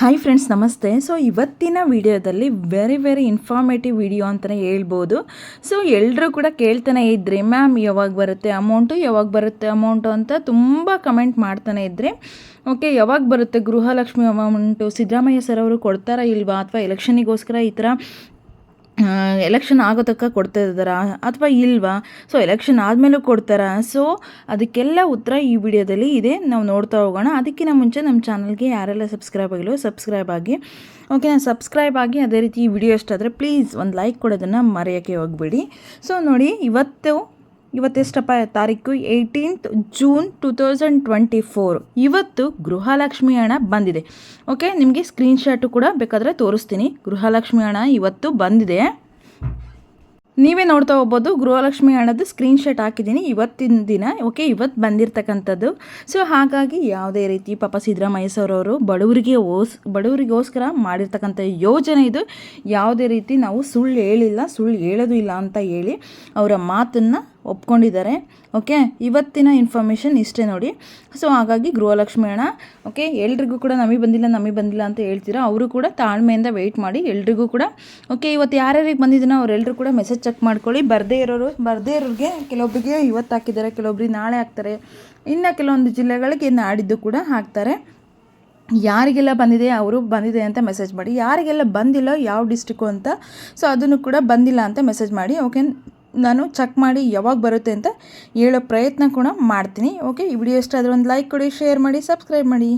Hi friends ನಮಸ್ತೆ. So ಇವತ್ತಿನ ವಿಡಿಯೋದಲ್ಲಿ ವೆರಿ ವೆರಿ ಇನ್ಫಾರ್ಮೇಟಿವ್ ವಿಡಿಯೋ ಅಂತಲೇ ಹೇಳ್ಬೋದು. ಸೊ ಎಲ್ಲರೂ ಕೂಡ ಕೇಳ್ತಾನೆ ಇದ್ದರೆ ಮ್ಯಾಮ್ ಯಾವಾಗ ಬರುತ್ತೆ ಅಮೌಂಟು ಯಾವಾಗ ಬರುತ್ತೆ ಅಮೌಂಟು ಅಂತ ತುಂಬ ಕಮೆಂಟ್ ಮಾಡ್ತಾನೆ ಇದ್ದರೆ ಓಕೆ ಯಾವಾಗ ಬರುತ್ತೆ ಗೃಹಲಕ್ಷ್ಮಿ ಅಮೌಂಟು ಸಿದ್ದರಾಮಯ್ಯ ಸರ್ ಅವರು ಕೊಡ್ತಾರಾ ಇಲ್ವಾ ಅಥವಾ ಎಲೆಕ್ಷನಿಗೋಸ್ಕರ ಈ ಥರ ಎಲೆಕ್ಷನ್ ಆಗೋ ತನಕ ಕೊಡ್ತಾ ಇದ್ದಾರಾ ಅಥವಾ ಇಲ್ವಾ? ಸೊ ಎಲೆಕ್ಷನ್ ಆದಮೇಲೂ ಕೊಡ್ತಾರಾ? ಸೊ ಅದಕ್ಕೆಲ್ಲ ಉತ್ತರ ಈ ವಿಡಿಯೋದಲ್ಲಿ ಇದೆ. ನಾವು ನೋಡ್ತಾ ಹೋಗೋಣ. ಅದಕ್ಕಿಂತ ಮುಂಚೆ ನಮ್ಮ ಚಾನಲ್ಗೆ ಯಾರೆಲ್ಲ ಸಬ್ಸ್ಕ್ರೈಬ್ ಆಗಿಲ್ಲ ಸಬ್ಸ್ಕ್ರೈಬ್ ಆಗಿ. ಓಕೆ ಸಬ್ಸ್ಕ್ರೈಬ್ ಆಗಿ ಅದೇ ರೀತಿ ಈ ವಿಡಿಯೋ ಇಷ್ಟ ಪ್ಲೀಸ್ ಒಂದು ಲೈಕ್ ಕೊಡೋದನ್ನು ಮರೆಯೋಕ್ಕೆ ಹೋಗ್ಬೇಡಿ. ಸೊ ನೋಡಿ ಇವತ್ತು ಇವತ್ತೆಷ್ಟಪ್ಪ ತಾರೀಕು eighteenth June two thousand twenty four ಇವತ್ತು ಗೃಹಲಕ್ಷ್ಮಿ ಹಣ ಬಂದಿದೆ. ಓಕೆ ನಿಮಗೆ ಸ್ಕ್ರೀನ್ಶಾಟು ಕೂಡ ಬೇಕಾದರೆ ತೋರಿಸ್ತೀನಿ. ಗೃಹಲಕ್ಷ್ಮಿ ಹಣ ಇವತ್ತು ಬಂದಿದೆ. ನೀವೇ ನೋಡ್ತಾ ಹೋಗ್ಬೋದು, ಗೃಹಲಕ್ಷ್ಮಿ ಹಣದ ಸ್ಕ್ರೀನ್ಶಾಟ್ ಹಾಕಿದ್ದೀನಿ ಇವತ್ತಿನ ದಿನ. ಓಕೆ ಇವತ್ತು ಬಂದಿರತಕ್ಕಂಥದ್ದು. ಸೊ ಹಾಗಾಗಿ ಯಾವುದೇ ರೀತಿ ಪಾಪ ಸಿದ್ದರಾಮಯ್ಯ ಬಡವರಿಗೆ ಓಸ್, ಬಡವರಿಗೋಸ್ಕರ ಮಾಡಿರ್ತಕ್ಕಂಥ ಯೋಜನೆ ಇದು. ಯಾವುದೇ ರೀತಿ ನಾವು ಸುಳ್ಳು ಹೇಳಿಲ್ಲ, ಸುಳ್ಳು ಹೇಳೋದು ಇಲ್ಲ ಅಂತ ಹೇಳಿ ಅವರ ಮಾತನ್ನು ಒಪ್ಕೊಂಡಿದ್ದಾರೆ. ಓಕೆ ಇವತ್ತಿನ ಇನ್ಫಾರ್ಮೇಷನ್ ಇಷ್ಟೇ ನೋಡಿ. ಸೊ ಹಾಗಾಗಿ ಗೃಹಲಕ್ಷ್ಮಿ ಹಣ ಓಕೆ ಎಲ್ರಿಗೂ ಕೂಡ ನಮಗೆ ಬಂದಿಲ್ಲ ನಮಗೆ ಬಂದಿಲ್ಲ ಅಂತ ಹೇಳ್ತೀರಾ? ಅವರು ಕೂಡ ತಾಳ್ಮೆಯಿಂದ ವೆಯ್ಟ್ ಮಾಡಿ ಎಲ್ರಿಗೂ ಕೂಡ ಓಕೆ ಇವತ್ತು ಯಾರ್ಯಾರಿಗೆ ಬಂದಿದ್ದೀನೋ ಅವರೆಲ್ಲರೂ ಕೂಡ ಮೆಸೇಜ್ ಚೆಕ್ ಮಾಡ್ಕೊಳ್ಳಿ. ಬರದೇ ಇರೋರು, ಬರದೇ ಇರೋರಿಗೆ ಕೆಲವೊಬ್ಬರಿಗೆ ಇವತ್ತು ಹಾಕಿದ್ದಾರೆ, ಕೆಲವೊಬ್ರಿಗೆ ನಾಳೆ ಹಾಕ್ತಾರೆ. ಇನ್ನು ಕೆಲವೊಂದು ಜಿಲ್ಲೆಗಳಿಗೆ ನಾಡಿದ್ದು ಕೂಡ ಹಾಕ್ತಾರೆ. ಯಾರಿಗೆಲ್ಲ ಬಂದಿದೆ, ಅವರು ಬಂದಿದೆ ಅಂತ ಮೆಸೇಜ್ ಮಾಡಿ. ಯಾರಿಗೆಲ್ಲ ಬಂದಿಲ್ಲ, ಯಾವ ಡಿಸ್ಟಿಕ್ಕು ಅಂತ ಸೊ ಅದನ್ನು ಕೂಡ ಬಂದಿಲ್ಲ ಅಂತ ಮೆಸೇಜ್ ಮಾಡಿ ಓಕೆ ನಾನು ಚೆಕ್ ಮಾಡಿ ಯಾವಾಗ ಬರುತ್ತೆ ಅಂತ ಹೇಳೋ ಪ್ರಯತ್ನ ಕೂಡ ಮಾಡ್ತೀನಿ. ಓಕೆ ಈ ವಿಡಿಯೋ ಇಷ್ಟ ಆದರೆ ಒಂದು ಲೈಕ್ ಕೊಡಿ ಶೇರ್ ಮಾಡಿ ಸಬ್ಸ್ಕ್ರೈಬ್ ಮಾಡಿ.